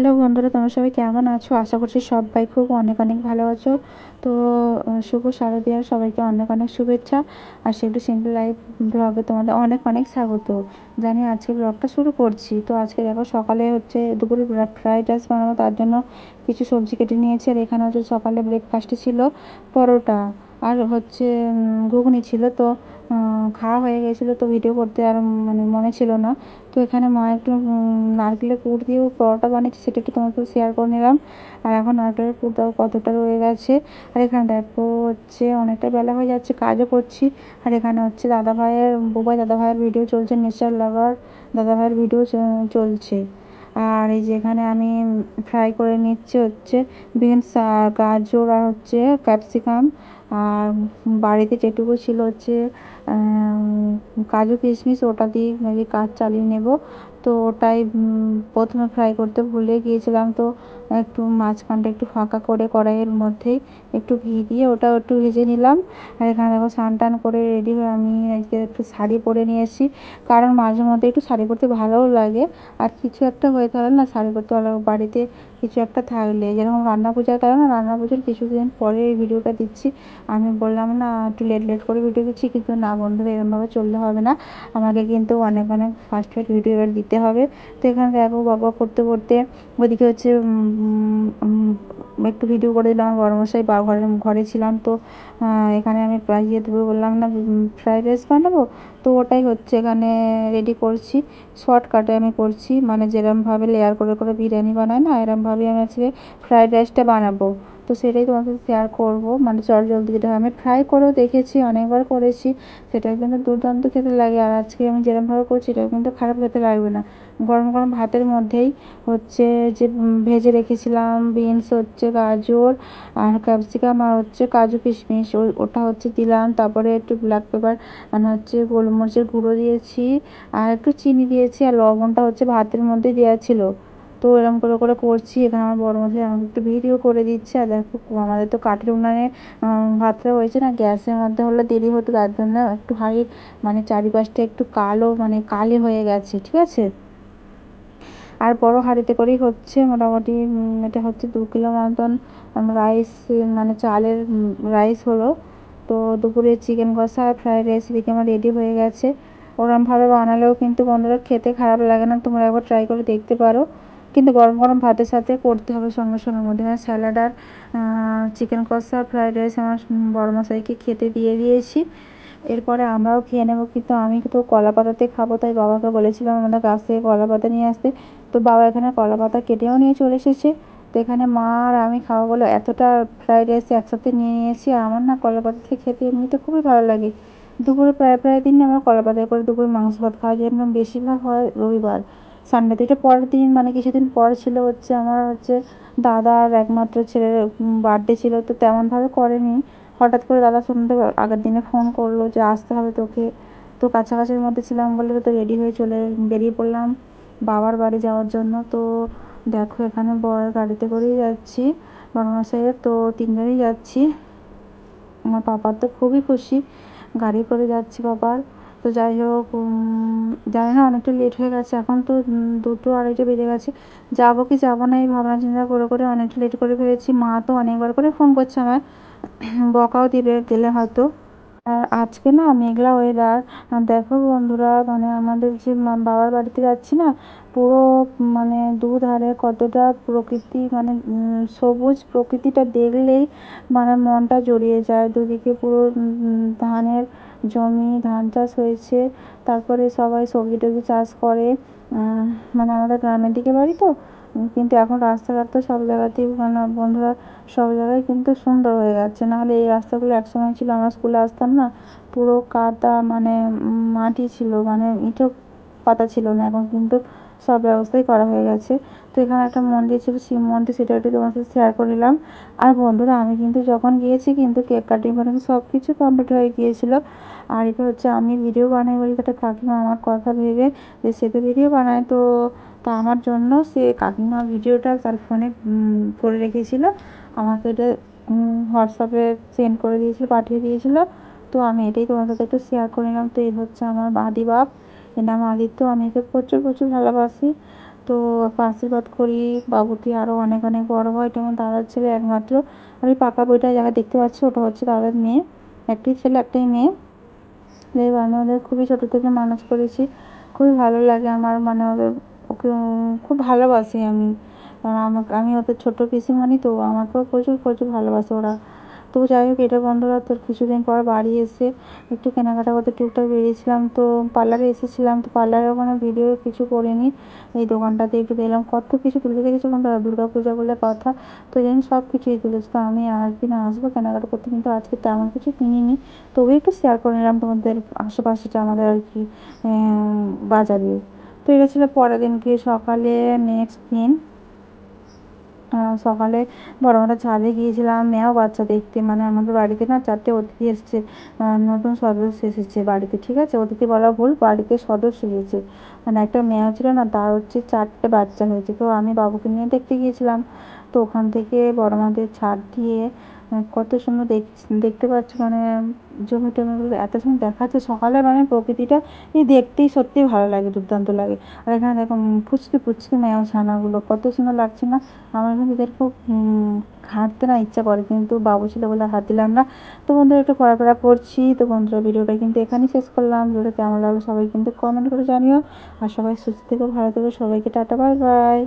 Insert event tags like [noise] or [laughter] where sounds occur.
Hello বন্ধুরা, তোমরা সবাই কেমন আছো? আশা করছি সবাই খুব অনেক অনেক ভালো আছো। তো শুভ শারদীয়ার সবাইকে অনেক অনেক শুভেচ্ছা। আর সেগুলো সিঙ্গেল লাইফ ব্লগে তোমাদের অনেক অনেক স্বাগত। জানি আজকে ব্লগটা শুরু করছি। তো আজকে দেখো সকালে হচ্ছে দুপুরে ফ্রাইড রাইস বানাবো তার জন্য কিছু সবজি কেটে নিয়েছি। আর এখানে হচ্ছে সকালে ব্রেকফাস্টে ছিল পরোটা। আর হচ্ছে ঘুগনি ছিল তো খাওয়া হয়ে গেছিল তো ভিডিও করতে আর মানে মনে ছিল না। তো এখানে মা একটু নারকেলের পুর দিয়েও পরোটা বানিয়েছে, সেটা একটু তোমাকে শেয়ার করে নিলাম। আর এখন নারকেলের পুরটাও কতটা রয়ে গেছে। আর এখানে দেখো হচ্ছে অনেকটা বেলা হয়ে যাচ্ছে, কাজও করছি। আর এখানে হচ্ছে দাদা ভাইয়ের বুবাই দাদা ভাইয়ের ভিডিও চলছে নেচার লাভার দাদা ভাইয়ের ভিডিও চলছে। আর এই যে এখানে আমি ফ্রাই করে নিচ্ছি হচ্ছে বিনস, আর গাজর, আর হচ্ছে ক্যাপসিকাম। আর বাড়িতে যেটুকু ছিল হচ্ছে কাজু কিশমিশ, ওটা দিয়ে কাজ চালিয়ে নেব। তো ওটাই প্রথমে ফ্রাই করতে ভুলে গিয়েছিলাম তো একটু মাঝখানটা একটু ফাঁকা করে কড়াইয়ের মধ্যেই একটু ঘি দিয়ে ওটাও একটু ভেজে নিলাম। আর এখানে দেখো স্নান টান করে রেডি হয়ে আমি আজকে একটু শাড়ি পরে নিয়ে নিয়েছি কারণ মাঝে মধ্যে একটু শাড়ি পরতে ভালোও লাগে। আর কিছু একটা হয়ে থাকলে না, শাড়ি পরতে ভালো বাড়িতে কিছু একটা থাকলে। যেরকম রান্না পূজার কারণে রান্না পুজোর কিছুদিন পরে এই ভিডিওটা দিচ্ছি। আমি বললাম, না, একটু লেট লেট করে ভিডিও দিচ্ছি, কিন্তু না বন্ধুরা এরকমভাবে চললে হবে না। আমাকে কিন্তু অনেক অনেক ফার্স্ট ফার্স্ট ভিডিও এবার দিতে হবে। তো এখানে দেখো বাবা করতে করতে ওদিকে হচ্ছে একটু ভিডিও করে দিলাম। আমার মশাই বা ঘরে ঘরে ছিলাম তো এখানে আমি প্রায় ইয়ে দেবো বললাম, না ফ্রাইড রাইস বানাবো? তো ওটাই হচ্ছে এখানে রেডি করছি। শর্টকাটে আমি করছি। মানে যেরমভাবে লেয়ার করে করে বিরিয়ানি বানায় না এরমভাবেই আমি আজকে ফ্রায়েড রাইসটা বানাবো। তো সেটাই সাথে শেয়ার করব। মানে চট জলদি যেটা আমি ফ্রাই করেও দেখেছি, অনেকবার করেছি। সেটা কিন্তু দুর্দান্ত খেতে লাগে। আর আজকে আমি যেরকমভাবে করছি, এটাও কিন্তু খারাপ খেতে লাগবে না। গরম গরম ভাতের মধ্যেই হচ্ছে যে ভেজে রেখেছিলাম বিনস হচ্ছে গাজর, আর ক্যাপসিকাম আর হচ্ছে কাজু কিশমিশ। ওটা হচ্ছে দিলাম। তারপরে একটু ব্ল্যাক পেপার মানে হচ্ছে গোলমরিচের গুঁড়ো দিয়েছি। আর একটু চিনি দিয়েছি। আর লবণটা হচ্ছে ভাতের মধ্যে দেওয়া ছিল। তো এরকম করে করে করছি। এখানে আমার বড় মশাই আমাকে একটু ভিডিও করে দিচ্ছে। আর দেখো, আমাদের তো কাঠের উনানে ভাতটা হয়েছে না, গ্যাসের মধ্যে হলে দেরি হতো, তার জন্য একটু হাঁড়ির মানে চারিপাশটা একটু কালো মানে কালি হয়ে গেছে, ঠিক আছে? আর বড় হাঁড়িতে করেই হচ্ছে মোটামুটি এটা হচ্ছে দু কিলো মতন রাইস মানে চালের রাইস হলো। তো দুপুরে চিকেন কষা আর ফ্রাইড রাইস এদিকে আমার রেডি হয়ে গেছে। ওরমভাবে বানালেও কিন্তু বন্ধুরা খেতে খারাপ লাগে না, তোমরা একবার ট্রাই করে দেখতে পারো। কিন্তু গরম গরম ভাতের সাথে করতে হবে সঙ্গে সঙ্গে মধ্যে। স্যালাড আর চিকেন কষা, ফ্রাইড রাইস আমার বড় মশাইকে খেতে দিয়ে দিয়েছি। এরপরে আমরাও খেয়ে নেব। কিন্তু আমি তো কলা পাতাতে খাব, তাই বাবাকে বলেছিলাম আমাদের গাছ থেকে কলা পাতা নিয়ে আসতে। তো বাবা এখানে কলা পাতা কেটেও নিয়ে চলে এসেছে। তো এখানে মা আর আমি খাওয়া বলে এতটা ফ্রাইড রাইস একসাথে নিয়ে নিয়েছি। আমার না কলা পাতা থেকে খেতে এমনিতে খুবই ভালো লাগে। দুপুরে প্রায় প্রায় দিন আমার কলা পাতায় করে দুপুরে মাংস ভাত খাওয়া যায়। এবং বেশিরভাগ হয় রবিবার। সানডেতে এটা পরের দিন মানে কিছুদিন পর ছিল হচ্ছে আমার হচ্ছে দাদার একমাত্র ছেলের বার্থডে ছিল, তো তেমনভাবে করেনি। হঠাৎ করে দাদা শুনতে আগের দিনে ফোন করল যে, আসতে হবে তোকে। তো কাছাকাছির মধ্যে ছিলাম বলে তো রেডি হয়ে চলে বেরিয়ে পড়লাম বাবার বাড়ি যাওয়ার জন্য। তো দেখো, এখানে বরের গাড়িতে করেই যাচ্ছি বড়মশাইয়ের তো তিনজনেই যাচ্ছি। আমার পাপার তো খুবই খুশি, গাড়ি করে যাচ্ছি বাবার তো যাই হোক জানি না, অনেকটা লেট হয়ে গেছে। এখন তো দুটো আড়াইটে বেজে গেছে। যাব কি যাব না, এই ভাবনা চিন্তা করে করে অনেকটা লেট করে ফেলেছি। মা তো অনেকবার করে ফোন করছে আমায়। [clears throat] বকাও দিবে, গেলে হয়তো। আর আজকে না, মেঘলা ওয়েদার দেখো বন্ধুরা মানে আমাদের যে বাবার বাড়িতে যাচ্ছি না, পুরো মানে দুধারে কতটা প্রকৃতি মানে সবুজ প্রকৃতিটা দেখলেই মানে মনটা জড়িয়ে যায়। দুদিকে পুরো ধানের জমি ধান চাষ হয়েছে। তারপরে সবাই সবজি টবজি চাষ করে। মানে আমাদের গ্রামের দিকে বাড়ি তো। কিন্তু এখন রাস্তাঘাট তো সব জায়গাতেই মানে বন্ধুরা সব জায়গায় কিন্তু সুন্দর হয়ে যাচ্ছে। নাহলে এই রাস্তাগুলো একসময় ছিল, আমরা স্কুলে আসতাম না, পুরো কাদা মানে মাটি ছিল মানে ইটো পাতা ছিল না। এখন কিন্তু সব ব্যবস্থাই করা হয়ে গেছে। তো এখানে একটা মন্দির ছিল শিব মন্দির সেটা একটু তোমার সাথে শেয়ার করে নিলাম। আর বন্ধুরা, আমি কিন্তু যখন গিয়েছি কিন্তু কেক কাটিং মানে সব কিছু কমপ্লিট হয়ে গিয়েছিল। আর এটা হচ্ছে আমি ভিডিও বানাই বলি একটা কাকিমা আমার কথা ভেবে যে সে তো ভিডিও বানায়, তো তা আমার জন্য সে কাকিমা ভিডিওটা তার ফোনে করে রেখেছিলো। আমাকে এটা হোয়াটসঅ্যাপে সেন্ড করে দিয়েছিলো, পাঠিয়ে দিয়েছিলো। তো আমি এটাই তোমার সাথে একটু শেয়ার করে নিলাম। তো এই হচ্ছে আমার বাদি বাপ। এর নাম আদিত্য আমি একে প্রচুর প্রচুর ভালোবাসি। তো আশীর্বাদ করি। বাবুটি আরও অনেক অনেক বড় হয়। তেমন দাদার ছেলে একমাত্র। ওই পাকা বইটা যারা দেখতে পাচ্ছি, ওটা হচ্ছে দাদার মেয়ে। একটি ছেলে, একটাই মেয়ে। এবার আমি ওদের খুবই ছোটো থেকে মানুষ করেছি। খুবই ভালো লাগে আমার। মানে ওদের, ওকে খুব ভালোবাসি আমি। কারণ আমাকে, আমি ওদের ছোটো পিসিমণি, তো আমাকেও প্রচুর প্রচুর ভালোবাসে ওরা। তো যাই হোক, এটা বন্ধ বন্ধুরা, তোর কিছুদিন পর বাড়ি এসে একটু কেনাকাটা করতে টুকটাক বেরিয়েছিলাম। তো পার্লারে এসেছিলাম, তো পার্লারেও কোনো ভিডিও কিছু করিনি। এই দোকানটাতে একটু দিলাম কত কিছু তুলতে দেখেছি বন্ধুরা দুর্গা পূজা বলে কথা। তো এই সব কিছুই তুলেছি। তো আমি একদিন আসব কেনাকাটা করতে, কিন্তু আজকে তেমন কিছু কিনিনি। তবু একটু শেয়ার করে নিলাম তোমাদের আশেপাশে যে আমাদের আর কি বাজারে। তো এটা ছিল পরের দিনকে সকালে নেক্সট দিন। সকালে বড় আমরা ছাদে গিয়েছিলাম, মেয়েও বাচ্চা দেখতে মানে আমাদের বাড়িতে না চারটে অতিথি এসছে নতুন সদস্য এসেছে বাড়িতে, ঠিক আছে? অতিথি বলা ভুল, বাড়িতে সদস্য এসেছে। মানে একটা মেয়ে ছিল না, তার হচ্ছে চারটে বাচ্চা হয়েছে, তো আমি বাবুকে নিয়ে দেখতে গিয়েছিলাম। তো ওখান থেকে বড় মাঠের ছাদ দিয়ে কত সুন্দর দেখতে পাচ্ছ মানে জমি টমিগুলো এত সুন্দর দেখাচ্ছে। সকালে মানে প্রকৃতিটা এই দেখতেই সত্যিই ভালো লাগে, দুর্দান্ত লাগে। আর এখানে দেখো ফুচকে ফুচকে মেয় ছানাগুলো, কত সুন্দর লাগছে না? আমার কিন্তু এদের খুব হাঁটতে না ইচ্ছা করে, কিন্তু বাবু ছিল বলে হাত দিলাম না। তো বন্ধুরা একটু পড়াপড়া করছি। তো বন্ধুরা ভিডিওটা কিন্তু এখানেই শেষ করলাম। ভিডিওটা কেমন লাগল সবাই কিন্তু কমেন্ট করে জানিও। আর সবাই সুস্থ থেকো, ভালো থেকো, সবাইকে টাটা, বাই বাই।